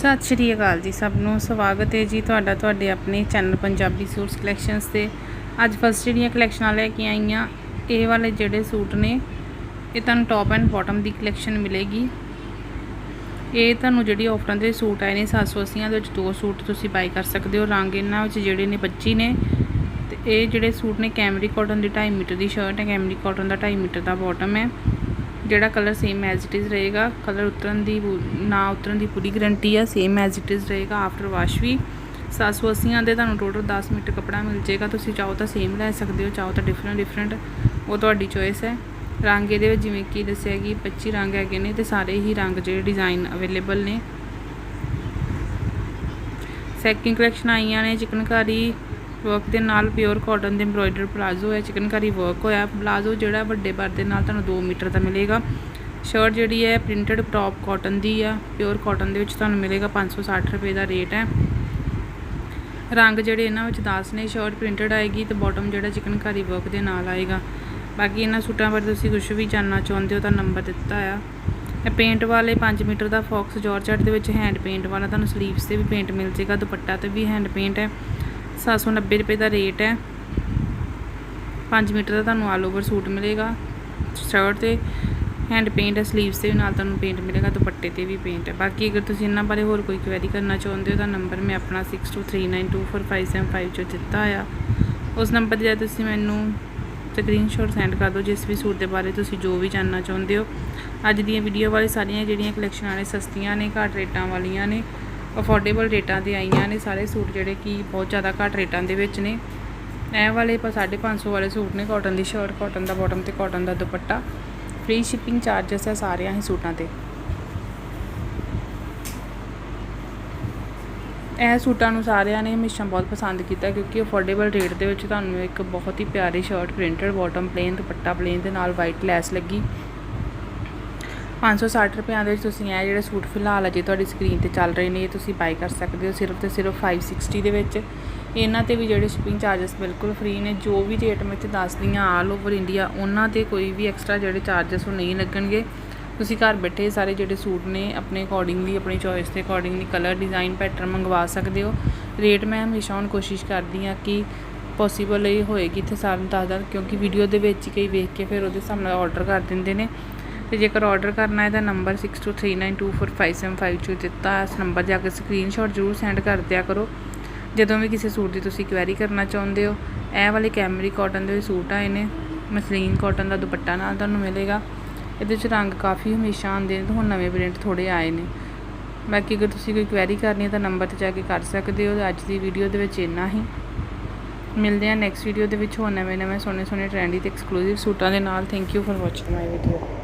ਸਤਿ ਸ਼੍ਰੀ ਅਕਾਲ ਜੀ ਸਭ ਨੂੰ। ਸਵਾਗਤ ਹੈ ਜੀ ਤੁਹਾਡਾ ਤੁਹਾਡੇ ਆਪਣੇ ਚੈਨਲ ਪੰਜਾਬੀ ਸੂਟਸ ਕਲੈਕਸ਼ਨਸ ਤੇ। ਅੱਜ ਫਸਟ ਜਿਹੜੀਆਂ ਕਲੈਕਸ਼ਨਾਂ ਲੈ ਕੇ ਆਈਆਂ, ਇਹ ਵਾਲੇ ਜਿਹੜੇ ਸੂਟ ਨੇ, ਇਹ ਤੁਹਾਨੂੰ ਟੌਪ ਐਂਡ ਬਾਟਮ ਦੀ ਕਲੈਕਸ਼ਨ ਮਿਲੇਗੀ। ਇਹ ਤੁਹਾਨੂੰ ਜਿਹੜੀ ਆਫਰਾਂ ਦੇ ਸੂਟ ਆਏ ਨੇ 780 ਦੇ ਵਿੱਚ, ਦੋ ਸੂਟ ਤੁਸੀਂ ਬਾਈ ਕਰ ਸਕਦੇ ਹੋ। ਰੰਗ ਇਹਨਾਂ ਵਿੱਚ ਜਿਹੜੇ ਨੇ 25 ਨੇ, ਤੇ ਇਹ ਜਿਹੜੇ ਸੂਟ ਨੇ ਕੈਮਰੀ ਕਾਟਨ ਦੀ 2.5 ਮੀਟਰ ਦੀ ਸ਼ਰਟ ਹੈ। ਕੈਮਰੀ ਕਾਟਨ ਦਾ 2.5 ਮੀਟਰ ਦਾ ਬਾਟਮ ਹੈ। ਜਿਹੜਾ colour same as it is ਰਹੇਗਾ। ਕਲਰ ਉਤਰਨ ਦੀ ਪੂ- ਨਾ ਉਤਰਨ ਦੀ ਪੂਰੀ ਗਰੰਟੀ ਆ ਸੇਮ ਐਜ਼ ਇਟ ਇਜ਼ ਰਹੇਗਾ ਆਫਟਰ ਵਾਸ਼ ਵੀ। 780 ਦੇ ਤੁਹਾਨੂੰ ਟੋਟਲ 10 ਮੀਟਰ ਕੱਪੜਾ ਮਿਲ ਜਾਏਗਾ। ਤੁਸੀਂ ਚਾਹੋ ਤਾਂ ਸੇਮ ਲੈ ਸਕਦੇ ਹੋ, ਚਾਹੋ ਤਾਂ ਡਿਫਰੈਂਟ ਡਿਫਰੈਂਟ ਉਹ ਤੁਹਾਡੀ ਚੋਇਸ ਹੈ। ਰੰਗ ਇਹਦੇ ਵਿੱਚ ਜਿਵੇਂ ਕਿ ਦੱਸਿਆ ਕਿ 25 ਰੰਗ ਹੈਗੇ ਨੇ ਤੇ ਸਾਰੇ ਹੀ ਰੰਗ ਜਿਹੜੇ ਡਿਜ਼ਾਈਨ ਅਵੇਲੇਬਲ ਨੇ। ਸੈਕਿੰਡ ਕਲੈਕਸ਼ਨ ਆਈਆਂ ਨੇ ਚਿਕਨਕਾਰੀ। ਵਰਕ ਦੇ ਨਾਲ ਪਿਓਰ ਕਾਟਨ ਦੇ ਐਮਬ੍ਰੋਇਡਰ ਪਲਾਜ਼ੋ ਹੈ ਚਿਕਨਕਾਰੀ ਵਰਕ ਹੋਇਆ। ਪਲਾਜ਼ੋ ਜਿਹੜਾ ਵੱਡੇ ਪਰ ਦੇ ਨਾਲ ਤੁਹਾਨੂੰ 2 ਮੀਟਰ ਦਾ ਮਿਲੇਗਾ। ਸ਼ਰਟ ਜਿਹੜੀ ਹੈ ਪ੍ਰਿੰਟਡ ਟੌਪ ਕਾਟਨ ਦੀ ਆ। ਪਿਓਰ ਕਾਟਨ ਦੇ ਵਿੱਚ ਤੁਹਾਨੂੰ ਮਿਲੇਗਾ 560 ਰੁਪਏ ਦਾ ਰੇਟ ਹੈ। ਰੰਗ ਜਿਹੜੇ ਇਹਨਾਂ ਵਿੱਚ 10 ਨੇ ਸ਼ਰਟ ਪ੍ਰਿੰਟਡ ਆਏਗੀ ਤੇ ਬਾਟਮ ਜਿਹੜਾ ਚਿਕਨਕਾਰੀ ਵਰਕ ਦੇ ਨਾਲ ਆਏਗਾ। ਬਾਕੀ ਇਹਨਾਂ ਸੂਟਾਂ ਬਾਰੇ ਤੁਸੀਂ ਕੁਝ ਵੀ ਜਾਣਨਾ ਚਾਹੁੰਦੇ ਹੋ ਤਾਂ ਨੰਬਰ ਦਿੱਤਾ ਆ। ਇਹ ਪੇਂਟ ਵਾਲੇ 5 ਮੀਟਰ ਦਾ ਫੌਕਸ ਜਾਰਜਟ ਦੇ ਵਿੱਚ ਹੈਂਡ ਪੇਂਟ ਵਾਲਾ ਤੁਹਾਨੂੰ ਸਲੀਵਸ ਤੇ ਵੀ ਪੇਂਟ ਮਿਲ ਜੇਗਾ, ਦੁਪੱਟਾ ਤੇ ਵੀ ਹੈਂਡ ਪੇਂਟ ਹੈ। 790 ਰੁਪਏ ਦਾ ਰੇਟ ਹੈ। 5 ਮੀਟਰ ਦਾ ਤੁਹਾਨੂੰ ਆਲ ਓਵਰ ਸੂਟ ਮਿਲੇਗਾ। ਸ਼ਰਟ ਤੇ ਹੈਂਡ ਪੇਂਟ ਹੈ ਸਲੀਵਸ ਤੇ ਵੀ ਨਾਲ ਤੁਹਾਨੂੰ ਪੇਂਟ ਮਿਲੇਗਾ, ਦੁਪੱਟੇ ਤੇ ਵੀ ਪੇਂਟ ਹੈ। ਬਾਕੀ ਅਗਰ ਤੁਸੀਂ ਇਹਨਾਂ ਬਾਰੇ ਹੋਰ ਕੋਈ ਕੁਐਰੀ ਕਰਨਾ ਚਾਹੁੰਦੇ ਹੋ ਤਾਂ ਨੰਬਰ ਮੈਂ ਆਪਣਾ 6239245755 ਚੋਂ ਦਿੱਤਾ ਆ। ਉਸ ਨੰਬਰ 'ਤੇ ਤੁਸੀਂ ਮੈਨੂੰ ਸਕਰੀਨਸ਼ਾਟ ਸੈਂਡ ਕਰ ਦਿਓ, ਜਿਸ ਵੀ ਸੂਟ ਦੇ ਬਾਰੇ ਤੁਸੀਂ ਜੋ ਵੀ ਜਾਣਨਾ ਚਾਹੁੰਦੇ ਹੋ। ਅੱਜ ਦੀਆਂ ਵੀਡੀਓ ਵਾਲੀ ਸਾਰੀਆਂ ਜਿਹੜੀਆਂ ਕਲੈਕਸ਼ਨਾਂ ਨੇ ਸਸਤੀਆਂ ਨੇ, ਘੱਟ ਰੇਟਾਂ ਵਾਲੀਆਂ ਨੇ ਅਫੋਰਡੇਬਲ ਰੇਟਾਂ ਤੇ ਆਈਆਂ ਨੇ ਸਾਰੇ ਸੂਟ ਜਿਹੜੇ ਕਿ ਬਹੁਤ ਜ਼ਿਆਦਾ ਘੱਟ ਰੇਟਾਂ ਦੇ ਵਿੱਚ ਨੇ। ਇਹ ਵਾਲੇ ਪਰ 550 ਵਾਲੇ ਸੂਟ ਨੇ ਕਾਟਨ ਦੀ ਸ਼ਰਟ ਕਾਟਨ ਦਾ ਬਾਟਮ ਤੇ ਕਾਟਨ ਦਾ ਦੁਪੱਟਾ। ਫ੍ਰੀ ਸ਼ਿਪਿੰਗ ਚਾਰजेस ਹੈ ਸਾਰਿਆਂ ਹੀ ਸੂਟਾਂ ਤੇ। ਇਹ ਸੂਟਾਂ ਨੂੰ ਸਾਰਿਆਂ ਨੇ ਹਮੇਸ਼ਾ ਬਹੁਤ ਪਸੰਦ ਕੀਤਾ ਕਿਉਂਕਿ ਅਫੋਰਡੇਬਲ ਰੇਟ ਦੇ ਵਿੱਚ ਤੁਹਾਨੂੰ ਇੱਕ ਬਹੁਤ ਹੀ ਪਿਆਰੀ shirt printed bottom plain dupatta plain ਦੇ ਨਾਲ ਵਾਈਟ ਲੈਸ ਲੱਗੀ। 560 ਰੁਪਿਆਂ ਦੇ ਵਿੱਚ ਤੁਸੀਂ ਇਹ ਜਿਹੜੇ ਸੂਟ ਫਿਲਹਾਲ ਅਜੇ ਤੁਹਾਡੀ ਸਕਰੀਨ ਤੇ ਚੱਲ ਰਹੇ ਨੇ, ਇਹ ਤੁਸੀਂ ਬਾਈ ਕਰ ਸਕਦੇ ਹੋ ਸਿਰਫ ਤੇ ਸਿਰਫ 560 ਦੇ ਵਿੱਚ। ਇਹਨਾਂ ਤੇ ਵੀ ਜਿਹੜੇ ਸ਼ਿਪਿੰਗ ਚਾਰजेस ਬਿਲਕੁਲ ਫ੍ਰੀ ਨੇ, ਜੋ ਵੀ ਰੇਟ ਮੈਂ ਤੇ ਦੱਸਦੀ ਆ ਆਲ ਓਵਰ ਇੰਡੀਆ ਉਹਨਾਂ ਤੇ ਕੋਈ ਵੀ ਐਕਸਟਰਾ ਜਿਹੜੇ ਚਾਰजेस ਉਹ ਨਹੀਂ ਲੱਗਣਗੇ। ਤੁਸੀਂ ਘਰ ਬੈਠੇ ਸਾਰੇ ਜਿਹੜੇ ਸੂਟ ਨੇ, ਆਪਣੇ ਅਕੋਰਡਿੰਗਲੀ ਆਪਣੀ ਚੋਇਸ ਦੇ ਅਕੋਰਡਿੰਗਲੀ ਕਲਰ ਡਿਜ਼ਾਈਨ ਪੈਟਰਨ ਮੰਗਵਾ ਸਕਦੇ ਹੋ। ਰੇਟ ਮੈਂ ਹਮੇਸ਼ਾ ਹੁਣ ਕੋਸ਼ਿਸ਼ ਕਰਦੀ ਆ ਕਿ ਪੋਸੀਬਲ ਹੀ ਹੋਏਗੀ ਤੇ ਸਾਰਿਆਂ ਨੂੰ ਦੱਸਦਾ, ਕਿਉਂਕਿ ਵੀਡੀਓ ਦੇ ਵਿੱਚ ਕਈ ਵੇਖ ਕੇ ਫਿਰ ਉਹਦੇ ਹਿਸਾਬ ਨਾਲ ਆਰਡਰ ਕਰ ਦਿੰਦੇ ਨੇ। ਤੇ ਜੇਕਰ ਆਰਡਰ ਕਰਨਾ ਹੈ ਤਾਂ ਨੰਬਰ 6239245755 ਚੋਂ ਦਿੱਤਾ। ਇਸ ਨੰਬਰ ਜਾ ਕੇ ਸਕਰੀਨਸ਼ਾਟ ਜ਼ਰੂਰ ਸੈਂਡ ਕਰ ਦਿਆ ਕਰੋ। ਜਦੋਂ ਵੀ ਕਿਸੇ ਸੂਟ ਦੀ ਤੁਸੀਂ ਕੁਐਰੀ ਕਰਨਾ ਚਾਹੁੰਦੇ ਹੋ, ਇਹ ਵਾਲੇ ਕੈਮਰੀ ਕਾਟਨ ਦੇ ਸੂਟ ਆਏ ਨੇ ਮਸਲੀਨ ਕਾਟਨ ਦਾ ਦੁਪੱਟਾ ਨਾਲ ਤੁਹਾਨੂੰ ਮਿਲੇਗਾ। ਇਹਦੇ 'ਚ ਰੰਗ ਕਾਫੀ ਹਮੇਸ਼ਾ ਆਉਂਦੇ ਨੇ ਤੇ ਹੁਣ ਨਵੇਂ ਪ੍ਰਿੰਟ ਥੋੜੇ ਆਏ ਨੇ। ਬਾਕੀ ਅਗਰ ਤੁਸੀਂ ਕੋਈ ਕੁਐਰੀ ਕਰਨੀ ਹੈ ਤਾਂ ਨੰਬਰ ਤੇ ਜਾ ਕੇ ਕਰ ਸਕਦੇ ਹੋ। ਅੱਜ ਦੀ ਵੀਡੀਓ ਦੇ ਵਿੱਚ ਇੰਨਾ ਹੀ। ਮਿਲਦੇ ਹਾਂ ਨੈਕਸਟ ਵੀਡੀਓ ਦੇ ਵਿੱਚ ਹੋਰ ਨਵੇਂ ਨਵੇਂ ਸੋਹਣੇ ਸੋਹਣੇ ਟ੍ਰੈਂਡੀ ਤੇ ਐਕਸਕਲੂਸਿਵ ਸੂਟਾਂ ਦੇ ਨਾਲ। Thank you for watching my video